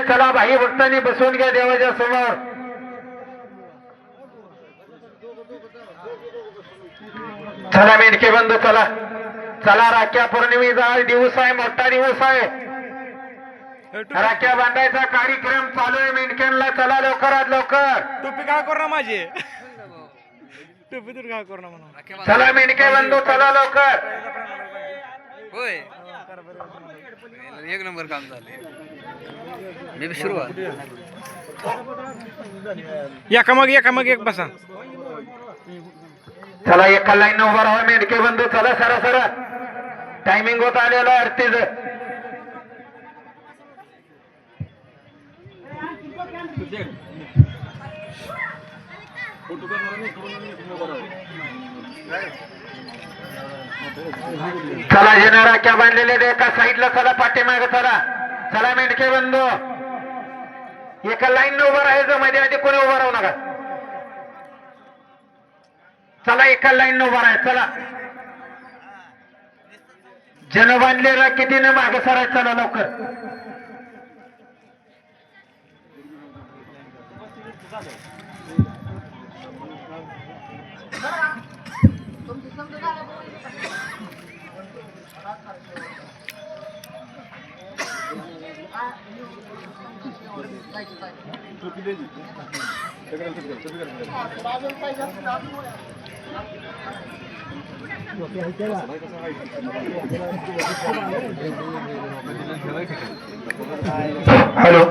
आहे चला भाई भक्तांनी बसवून घ्या देवाच्या समोर. चला मेंढके बंधू चला. चला राख्या पौर्णिमेचा दिवस आहे मोठा दिवस आहे. राख्या बांधायचा कार्यक्रम चालू आहे मेंढक्यांना चला लवकरात लवकर. टोपी काय करू ना माझी? टोपी तर काय करू ना म्हणा चला मेंढके बंधू चला लवकर. होय. एक नंबर काम झाले मी सुरुवात. एका मग एका मग एक बसा. चला एका लाईन उभा राहा मेंढके बंधू. चला सरा सरा. टायमिंग होत आलेलं आरतीच. चला जेना राख्या बांधलेले ते एका साईडला चला पाठीमाग चला. चला मेंढके बंधू. एका लाईन उभं राहायचं मध्ये आधी कोणी उभं राहू नका. चला एका लाईन उभा राहा चला. जन बांधलेला किती न मागे सराय चला लवकर. हॅलो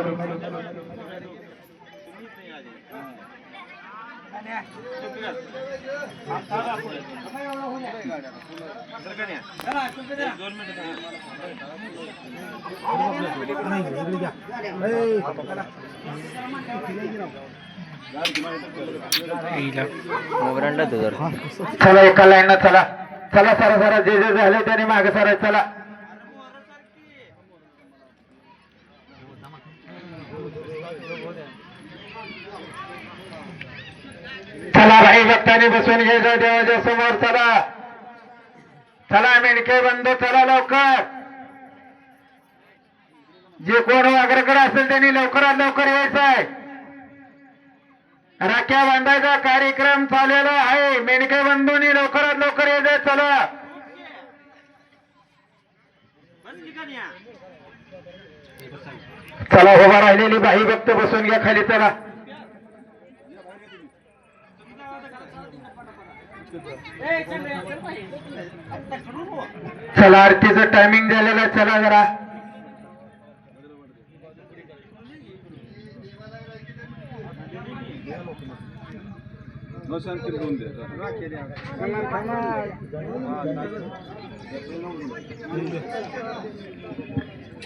चला एका लाईन चला. चला सारा सारा जे जे झाले त्याने मागे सारा चला. भक्ताने बसून घ्यायचा देवाच्या समोर चला. चला मेणके बंद चला लवकर. जे कोण वागरकडे असेल त्यांनी लवकरात लवकर यायचं आहे राख्या बांधायचा कार्यक्रम चाललेला आहे. मेणके बंधूंनी लवकरात लवकर यायचंय चला. चला उभा राहिलेली बाई भक्त बसून घ्या खाली चला. चला आरतीचं टायमिंग झालेलं आहे. चला जरा.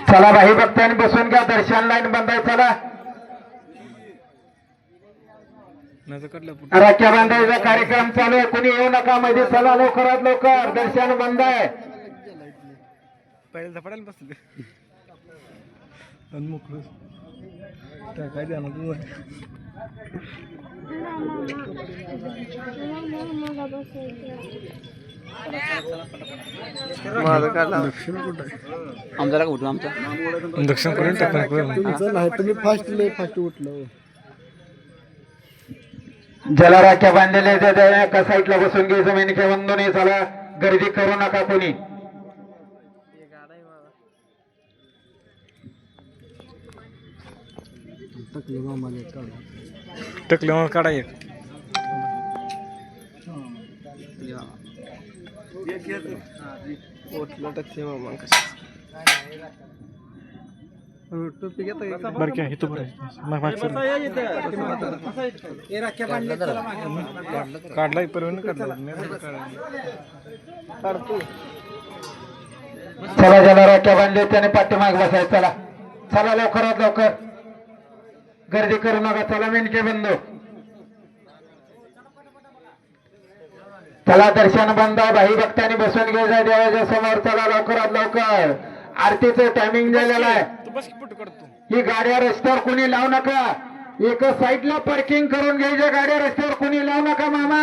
चला भाई भक्तांनी बसून घ्या. दर्शन लाईन बंदाय चला. राख्या बांधायचा कार्यक्रम चालू आहे. कोणी येऊ नका मध्ये. चला लवकरात लवकर. दर्शन बंद आहे. पहिल्या झपाट्याला बसले. मोकळं. काय द्या दक्षिण आमचा पर्यंत तुम्ही फास्ट फास्ट उठलं. ज्याला राख्या बांधलेल्या त्या एका साईडला बसून घ्यायचं मेनके बंधून चला गर्दी करू नका कोणी. टाकलं काढ एक. मामा. बरं काय इथं बरं काढलाय परवानं काढला काढतो. चला ज्याला राख्या बांधले त्याने पाठीमाग बसायचं चला. चला लवकरात लवकर. गर्दी करू नका चला मेनके बंधू. चला दर्शन बंद भाई भक्तांनी बसून घ्यायचं देवाच्या समोर. चला लवकरात लवकर. आरतीचं टायमिंग झालेलं आहे. ही गाड्या रस्त्यावर कोणी लावू नका. एका साईडला पार्किंग करून घ्यायच्या गाड्या रस्त्यावर कोणी लावू नका मामा.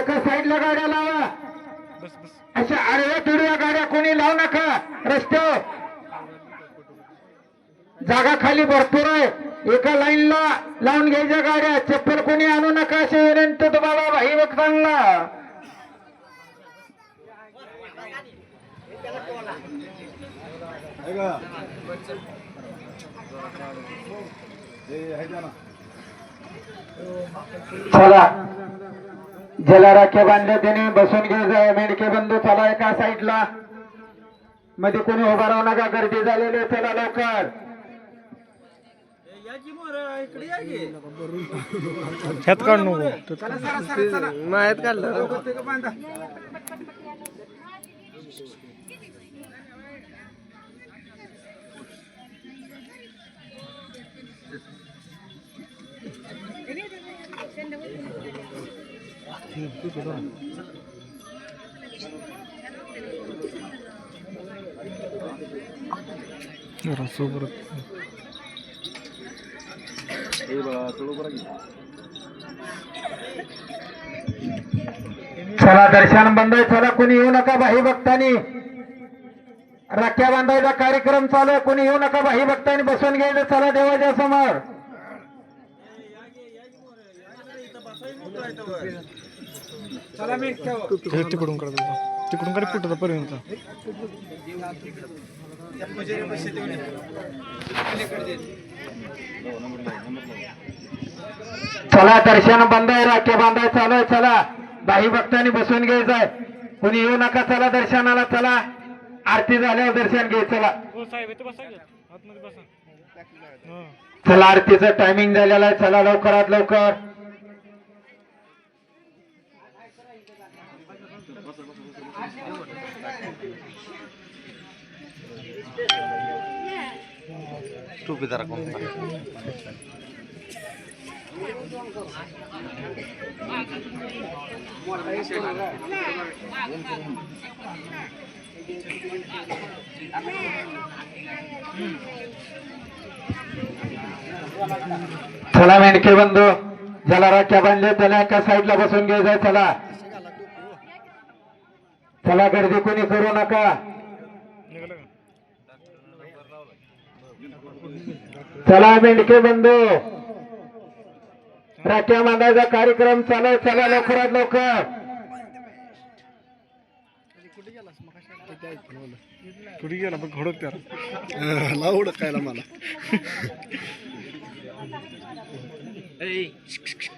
एका साईडला गाड्या लावा. अशा आडव्या तुडव्या गाड्या कोणी लावू नका. रस्त्यावर जागा खाली भरपूर आहे. एका लाईनला लावून घ्यायच्या गाड्या. चप्पल कोणी आणू नका अशी विनंती तुम्हाला. भाई भक्तांना चला. ज्याला राख्या बांधल्या त्याने बसून घ्यायचं मेडके बंधू चला एका साईडला. मध्ये कोणी उभा राहू नका गर्दी झालेली आहे, चला लवकर. ह्यात काढ नको. मायात काढलं. चला दर्शन बंद चला कोणी येऊ नका बाही भक्तानी. राख्या बांधायचा कार्यक्रम चालू आहे. कोणी येऊ नका भाई भक्तानी. बसून घ्यायचं. चला देवाच्या समोर. तिकडून काढ. तिकडून काढ कुठं पर्यंत. चला दर्शन बंद आहे राख्या बांधाय चालू आहे चला. भाई भक्तांनी बसून घ्यायचंय कोणी येऊ नका चला दर्शनाला चला. आरती झाल्यावर दर्शन घे चला. हो साहेब इथे बसा की. आतमध्ये बसा. हा. चला आरतीचं टायमिंग झालेलं आहे. चला लवकरात लवकर. चला मेंढके बंधू ज्याला राख्या बांधले त्याला एका साईडला बसून घ्यायचंय चला. चला गर्दी कोणी करू नका. चला मेंढके बंधू. राख्या बांधायचा कार्यक्रम चालू आहे. चला लवकरात लवकर. कुठे गेला? घोडक त्याला. लावड कायला मला.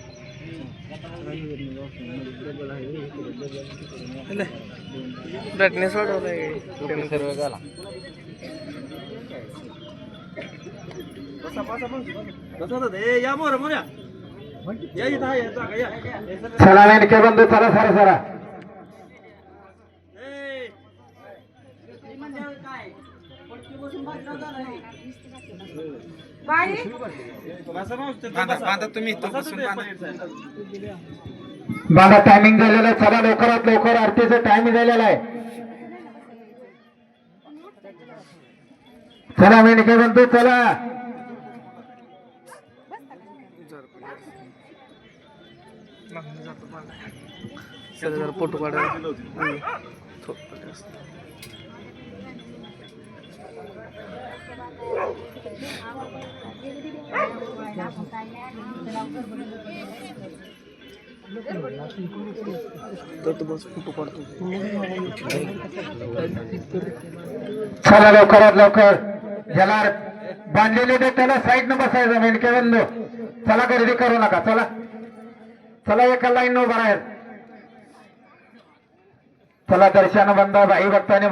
ब्राईटनेस वाढवलाय. सर्व झाला चला मेंढके बंधू चला सरा सरा बाबा टायमिंग झालेलं आहे चला लवकरात लवकर आरतीचं टायमिंग झालेलं आहे. चला मेंढके बंधू चला. जरा फोटो बस फोटो काढतो चला लवकरात लवकर. ज्याला बांधलेले ते त्याला साईडनं बसायचं मेंढके चला गर्दी करू नका. चला. चला एका लाईन उभा राहील चला दर्शन बंद भाई भक्ताने